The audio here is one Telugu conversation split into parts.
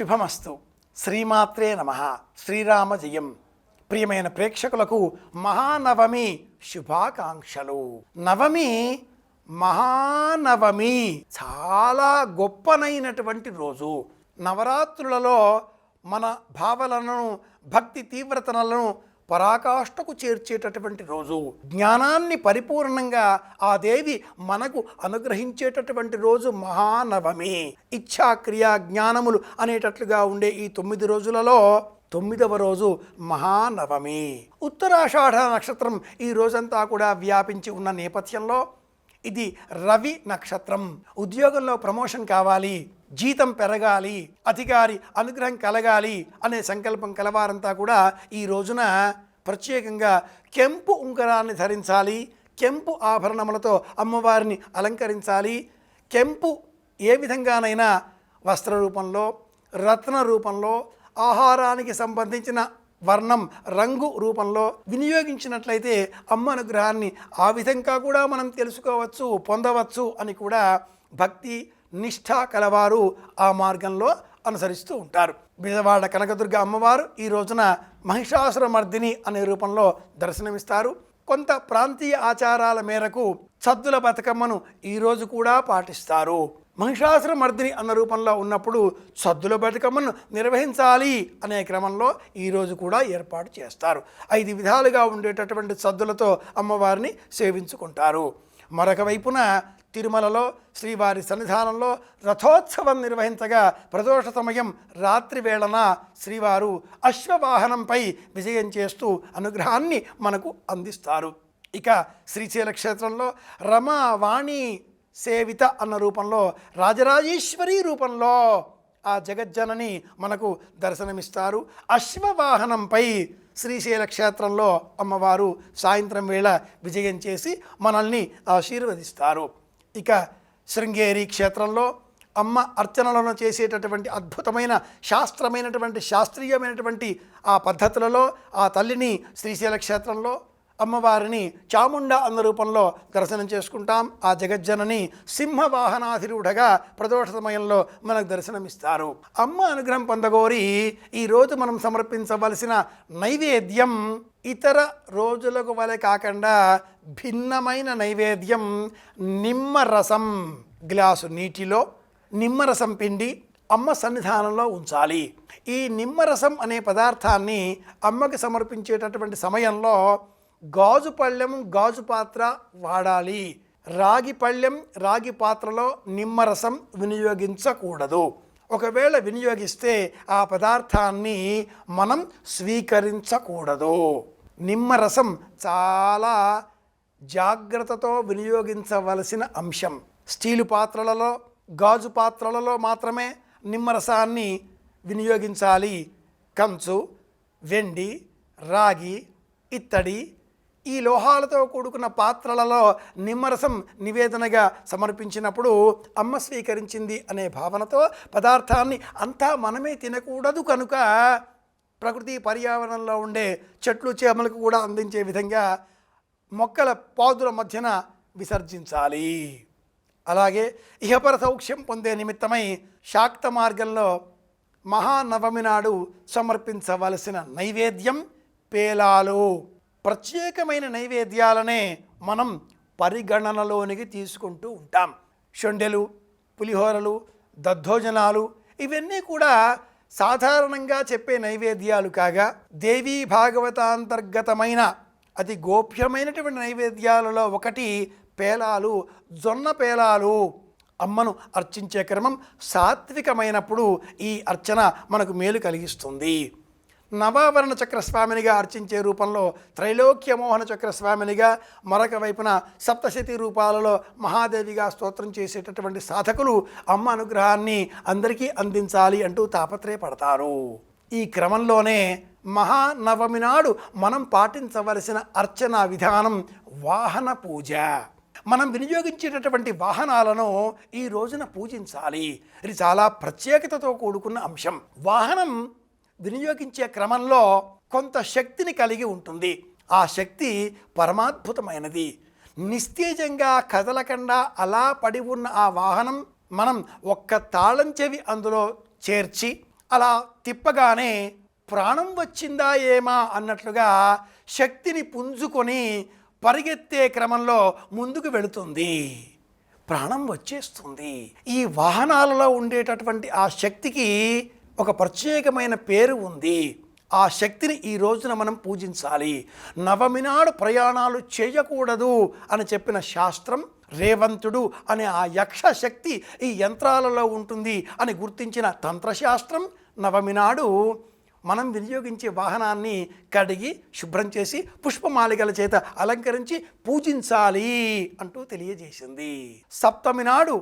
శుభమస్తు. శ్రీమాత్రే నమ. శ్రీరామ జయం ప్రియమైన ప్రేక్షకులకు మహానవమి శుభాకాంక్షలు. నవమి మహానవమి చాలా గొప్పనైనటువంటి రోజు. నవరాత్రులలో మన భావనలను భక్తి తీవ్రతలను పరాకాష్ఠకు చేర్చేటటువంటి రోజు జ్ఞానాన్ని పరిపూర్ణంగా ఆ దేవి మనకు అనుగ్రహించేటటువంటి రోజు మహానవమి. ఇచ్ఛా క్రియా జ్ఞానములు అనేటట్లుగా ఉండే ఈ తొమ్మిది రోజులలో తొమ్మిదవ రోజు మహానవమి. ఉత్తరాషాఢ నక్షత్రం ఈ రోజంతా కూడా వ్యాపించి ఉన్న నేపథ్యంలో ఇది రవి నక్షత్రం. ఉద్యోగంలో ప్రమోషన్ కావాలి. జీతం పెరగాలి అధికారి అనుగ్రహం కలగాలి అనే సంకల్పం కలవారంతా కూడా ఈ రోజున ప్రత్యేకంగా కెంపు ఉంగరాన్ని ధరించాలి కెంపు ఆభరణములతో అమ్మవారిని అలంకరించాలి. కెంపు ఏ విధంగానైనా వస్త్ర రూపంలో రత్న రూపంలో ఆహారానికి సంబంధించిన వర్ణం రంగు రూపంలో వినియోగించినట్లయితే అమ్మ అనుగ్రహాన్ని ఆ విధంగా కూడా మనం తెలుసుకోవచ్చు పొందవచ్చు అని కూడా భక్తి నిష్ఠ కలవారు ఆ మార్గంలో అనుసరిస్తూ ఉంటారు. బిజవాడ కనకదుర్గ అమ్మవారు ఈ రోజున మహిషాసుర మర్దిని అనే రూపంలో దర్శనమిస్తారు. కొంత ప్రాంతీయ ఆచారాల మేరకు సద్దుల బతుకమ్మను ఈరోజు కూడా పాటిస్తారు. మహిషాసుర మర్దిని అన్న రూపంలో ఉన్నప్పుడు సద్దుల బతుకమ్మను నిర్వహించాలి అనే క్రమంలో ఈరోజు కూడా ఏర్పాటు చేస్తారు. ఐదు విధాలుగా ఉండేటటువంటి సద్దులతో అమ్మవారిని సేవించుకుంటారు. మరొక వైపున తిరుమలలో శ్రీవారి సన్నిధానంలో రథోత్సవం నిర్వహించగా ప్రదోష సమయం రాత్రి వేళన శ్రీవారు అశ్వవాహనంపై విజయం చేస్తూ అనుగ్రహాన్ని మనకు అందిస్తారు. ఇక శ్రీశైల క్షేత్రంలో రమావాణి సేవిత అన్న రూపంలో రాజరాజేశ్వరి రూపంలో ఆ జగజ్జనని మనకు దర్శనమిస్తారు. అశ్వవాహనంపై శ్రీశైల క్షేత్రంలో అమ్మవారు సాయంత్రం వేళ విజయం చేసి మనల్ని ఆశీర్వదిస్తారు. ఇక శృంగేరి క్షేత్రంలో అమ్మ అర్చనలను చేసేటటువంటి అద్భుతమైన శాస్త్రమైనటువంటి శాస్త్రీయమైనటువంటి ఆ పద్ధతులలో ఆ తల్లిని శ్రీశైల క్షేత్రంలో అమ్మవారిని చాముండ అన్న రూపంలో దర్శనం చేసుకుంటాం. ఆ జగజ్జనని సింహవాహనాధిరూఢగా ప్రదోష సమయంలో మనకు దర్శనమిస్తారు. అమ్మ అనుగ్రహం పొందగోరి ఈరోజు మనం సమర్పించవలసిన నైవేద్యం ఇతర రోజులకు వలె కాకుండా భిన్నమైన నైవేద్యం నిమ్మరసం. గ్లాసు నీటిలో నిమ్మరసం పిండి అమ్మ సన్నిధానంలో ఉంచాలి. ఈ నిమ్మరసం అనే పదార్థాన్ని అమ్మకి సమర్పించేటటువంటి సమయంలో గాజు పళ్ళెం గాజు పాత్ర వాడాలి. రాగి పళ్ళెం రాగి పాత్రలో నిమ్మరసం వినియోగించకూడదు. ఒకవేళ వినియోగిస్తే ఆ పదార్థాన్ని మనం స్వీకరించకూడదు. నిమ్మరసం చాలా జాగ్రత్తతో వినియోగించవలసిన అంశం. స్టీలు పాత్రలలో గాజు పాత్రలలో మాత్రమే నిమ్మరసాన్ని వినియోగించాలి. కంచు వెండి రాగి ఇత్తడి ఈ లోహాలతో కూడుకున్న పాత్రలలో నిమ్మరసం నివేదనగా సమర్పించినప్పుడు అమ్మ స్వీకరించింది అనే భావనతో పదార్థాన్ని అంతా మనమే తినకూడదు కనుక ప్రకృతి పర్యావరణంలో ఉండే చెట్లు చేమలకు కూడా అందించే విధంగా మొక్కల పాదుల మధ్యన విసర్జించాలి. అలాగే ఇహపర సౌఖ్యం పొందే నిమిత్తమై శాక్త మార్గంలో మహానవమి నాడు సమర్పించవలసిన నైవేద్యం పేలాలు. ప్రత్యేకమైన నైవేద్యాలనే మనం పరిగణనలోనికి తీసుకుంటూ ఉంటాం. షొండెలు పులిహోరలు దద్దోజనాలు ఇవన్నీ కూడా సాధారణంగా చెప్పే నైవేద్యాలు కాగా దేవీ భాగవతాంతర్గతమైన అతి గోప్యమైనటువంటి నైవేద్యాలలో ఒకటి పేలాలు జొన్న పేలాలు అమ్మను అర్చించే క్రమం సాత్వికమైనప్పుడు ఈ అర్చన మనకు మేలు కలిగిస్తుంది. నవావరణ చక్రస్వామినిగా అర్చించే రూపంలో త్రైలోక్య మోహన చక్రస్వామినిగా మరొక వైపున సప్తశతి రూపాలలో మహాదేవిగా స్తోత్రం చేసేటటువంటి సాధకులు అమ్మ అనుగ్రహాన్ని అందరికీ అందించాలి అంటూ తాపత్రయపడతారు. ఈ క్రమంలోనే మహానవమి నాడు మనం పాటించవలసిన అర్చన విధానం వాహన పూజ. మనం వినియోగించేటటువంటి వాహనాలను ఈ రోజున పూజించాలి. ఇది చాలా ప్రత్యేకతతో కూడుకున్న అంశం. వాహనం వినియోగించే క్రమంలో కొంత శక్తిని కలిగి ఉంటుంది. ఆ శక్తి పరమాద్భుతమైనది. నిస్తేజంగా కదలకుండా అలా పడి ఉన్న ఆ వాహనం మనం ఒక్క తాళం చెవి అందులో చేర్చి అలా తిప్పగానే ప్రాణం వచ్చిందా ఏమా అన్నట్లుగా శక్తిని పుంజుకొని పరిగెత్తే క్రమంలో ముందుకు వెళుతుంది. ప్రాణం వచ్చేస్తుంది. ఈ వాహనాలలో ఉండేటటువంటి ఆ శక్తికి ఒక ప్రత్యేకమైన పేరు ఉంది. ఆ శక్తిని ఈ రోజున మనం పూజించాలి. నవమి నాడు ప్రయాణాలు చేయకూడదు అని చెప్పిన శాస్త్రం రేవంతుడు అనే ఆ యక్ష శక్తి ఈ యంత్రాలలో ఉంటుంది అని గుర్తించిన తంత్రశాస్త్రం నవమి నాడు మనం వినియోగించే వాహనాన్ని కడిగి శుభ్రం చేసి పుష్పమాలికల చేత అలంకరించి పూజించాలి అంటూ తెలియజేసింది. సప్తమి నాడు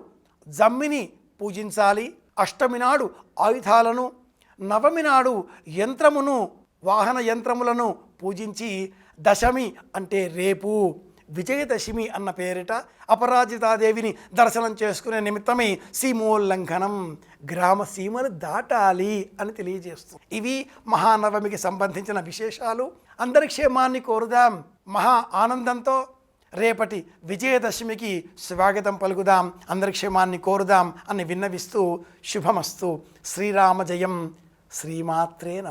జమ్మిని పూజించాలి. అష్టమి నాడు ఆయుధాలను నవమి నాడు యంత్రమును వాహన యంత్రములను పూజించి దశమి అంటే రేపు విజయదశమి అన్న పేరిట అపరాజితాదేవిని దర్శనం చేసుకునే నిమిత్తమై సీమోల్లంఘనం గ్రామ సీమలు దాటాలి అని తెలియజేస్తుంది. ఇవి మహానవమికి సంబంధించిన విశేషాలు. అందరి క్షేమాన్ని కోరుదాం. మహా ఆనందంతో రేపటి విజయదశమికి స్వాగతం పలుకుదాం. అందరి క్షేమాన్ని కోరుదాం అని విన్నవిస్తూ శుభమస్తు. శ్రీరామ జయం శ్రీమాత్రే నమ.